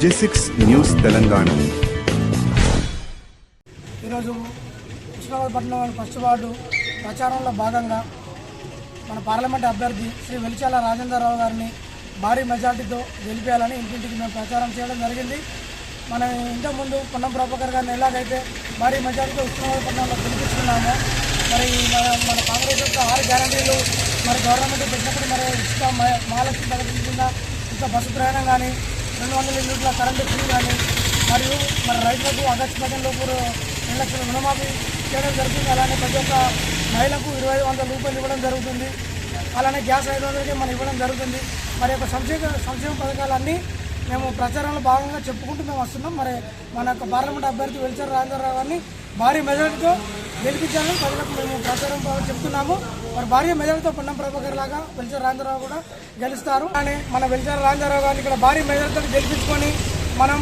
J six news Telangana. ఈరోజు Krishnapatnam first ward ప్రచారంలో భాగంగా మన పార్లమెంట్ అభ్యర్థి శ్రీ వెలిచాల రాజేంద్రరావు గారిని భారీ మెజార్టీతో గెలిపేయాలని ఇంటింటికి మేము ప్రచారం చేయడం జరిగింది. మన ఇంతకుముందు పొన్నం ప్రభాకర్ గారిని ఎలాగైతే భారీ మెజార్టీతో ఉష్ణపట్నంలో గెలిపించుకున్నామో మరి మన మన కాంగ్రెస్ యొక్క ఆరు గ్యారంటీలు మరి గవర్నమెంట్ పెట్టినప్పుడు మరి ఉచిత మహాలక్ష్మి పథకం కింద బస్సు ప్రయాణం కానీ రెండు వందల యూనిట్ల కరెంటు ఫ్రీ కానీ మరియు మన రైతులకు ఆగస్టు పదిహేనులోపు రెండు లక్షల రుణమాఫీ చేయడం జరుగుతుంది అలానే ప్రతి ఒక్క మహిళకు ఇరవై ఐదు వందల రూపాయలు ఇవ్వడం జరుగుతుంది. అలానే గ్యాస్ ఐదు వందలకి మనం ఇవ్వడం జరుగుతుంది. మరి యొక్క సంక్షేమ సంక్షేమ పథకాలన్నీ మేము ప్రచారంలో భాగంగా చెప్పుకుంటూ మేము వస్తున్నాం. మరి మన యొక్క పార్లమెంట్ అభ్యర్థి వెలిచారు రాజేంద్రరావు గారిని భారీ మెజార్టీతో గెలిపించాలని ప్రజలకు మేము ప్రచారం చెప్తున్నాము. మరి భారీ మెజారిటీతో పొన్నం ప్రభాకర్ లాగా వెలిచారు రాజేంద్రరావు కూడా గెలుస్తారు. కానీ మన వెలిచారు రాజేంద్రరావు గారిని ఇక్కడ భారీ మెజారిటీతో గెలిపించుకొని మనం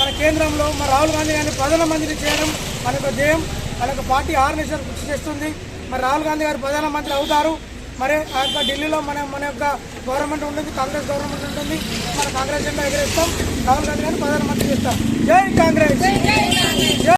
మన కేంద్రంలో మన రాహుల్ గాంధీ గారిని ప్రధానమంత్రి చేయడం మన యొక్క ధ్యేయం. మన యొక్క పార్టీ ఆర్గనైజేషన్ కృషి చేస్తుంది. మరి రాహుల్ గాంధీ గారు ప్రధానమంత్రి అవుతారు. మరి ఆ యొక్క ఢిల్లీలో మన మన యొక్క గవర్నమెంట్ ఉంటుంది కాంగ్రెస్ గవర్నమెంట్ ఉంటుంది. మన కాంగ్రెస్ జెండా ఎగరేస్తాం. రాహుల్ గాంధీ గారిని ప్రధానమంత్రి చేస్తాం. జై కాంగ్రెస్! జై